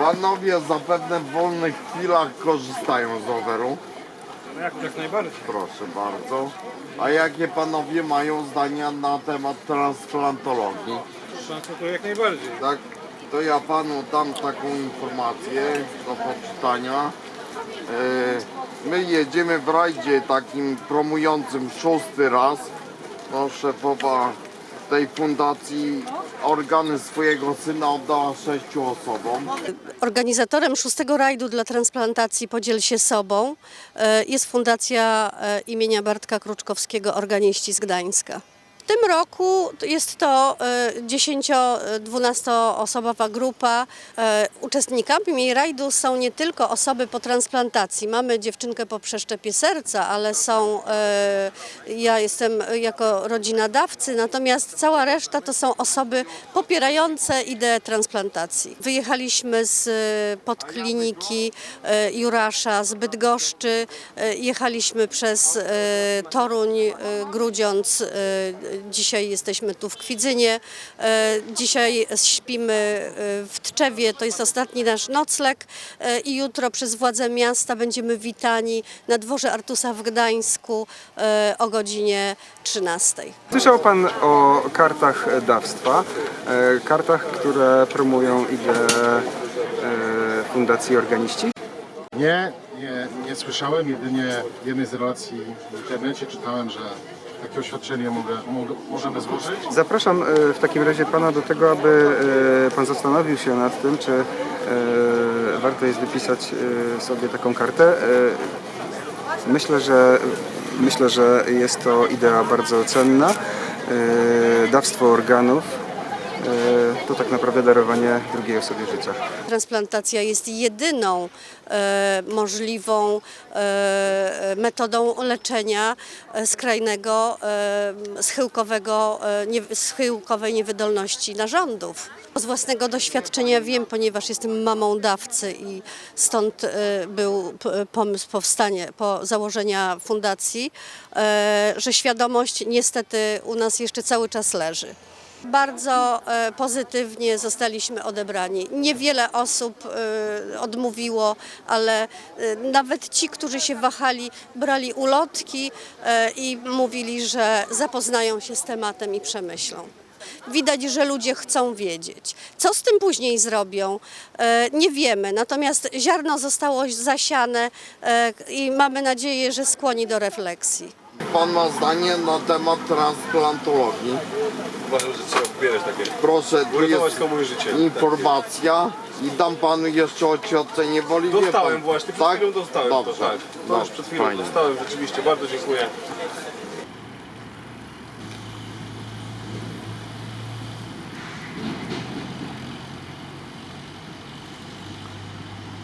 Panowie zapewne w wolnych chwilach korzystają z roweru. No jak, jak najbardziej. Proszę bardzo. A jakie panowie mają zdania na temat transplantologii? Szansa to jak najbardziej. Tak, to ja panu dam taką informację do poczytania. E, My jedziemy w rajdzie takim promującym szósty raz. No, szefowa tej fundacji organy swojego syna oddała sześciu osobom. Organizatorem szóstego rajdu dla transplantacji Podziel się sobą e, jest Fundacja e, imienia Bartka Kruczkowskiego Organiści z Gdańska. W tym roku jest to 10-12 osobowa grupa. E, Uczestnikami rajdu są nie tylko osoby po transplantacji. Mamy dziewczynkę po przeszczepie serca, ale są, e, ja jestem jako rodzina dawcy, natomiast cała reszta to są osoby popierające ideę transplantacji. Wyjechaliśmy z e, podkliniki e, Jurasza, z Bydgoszczy, e, jechaliśmy przez e, Toruń, e, Grudziądz, e, dzisiaj jesteśmy tu w Kwidzynie, e, dzisiaj śpimy e, w Tczewie, to jest ostatni nasz nocleg e, i jutro przez władze miasta będziemy witani na dworze Artusa w Gdańsku o godzinie 13. Słyszał Pan o kartach dawstwa, kartach, które promują ideę Fundacji Organiści? Nie, nie, nie słyszałem, jedynie w jednej z relacji w internecie czytałem, że takie oświadczenie mogę, mogę, możemy złożyć. Zapraszam e, w takim razie Pana do tego, aby e, Pan zastanowił się nad tym, czy e, warto jest wypisać sobie taką kartę. Myślę, że myślę, że jest to idea bardzo cenna. Dawstwo organów to tak naprawdę darowanie drugiej osobie życia. Transplantacja jest jedyną e, możliwą e, metodą leczenia e, skrajnego, e, schyłkowego, e, schyłkowej niewydolności narządów. Z własnego doświadczenia wiem, ponieważ jestem mamą dawcy i stąd e, był pomysł powstania, po założenia fundacji, e, że świadomość niestety u nas jeszcze cały czas leży. Bardzo e, pozytywnie zostaliśmy odebrani. Niewiele osób e, odmówiło, ale e, nawet ci, którzy się wahali, brali ulotki i mówili, że zapoznają się z tematem i przemyślą. Widać, że ludzie chcą wiedzieć. Co z tym później zrobią, nie wiemy. Natomiast ziarno zostało zasiane i mamy nadzieję, że skłoni do refleksji. Pan ma zdanie na temat transplantologii. Uważam, że trzeba popierać takie. Proszę, tu Uratować jest komuś życie. informacja i dam panu jeszcze oświadczenie woli. wie Dostałem pan. właśnie, przed tak? chwilą dostałem Dobrze. to, tak. To już przed chwilą fajnie. dostałem, rzeczywiście, bardzo dziękuję.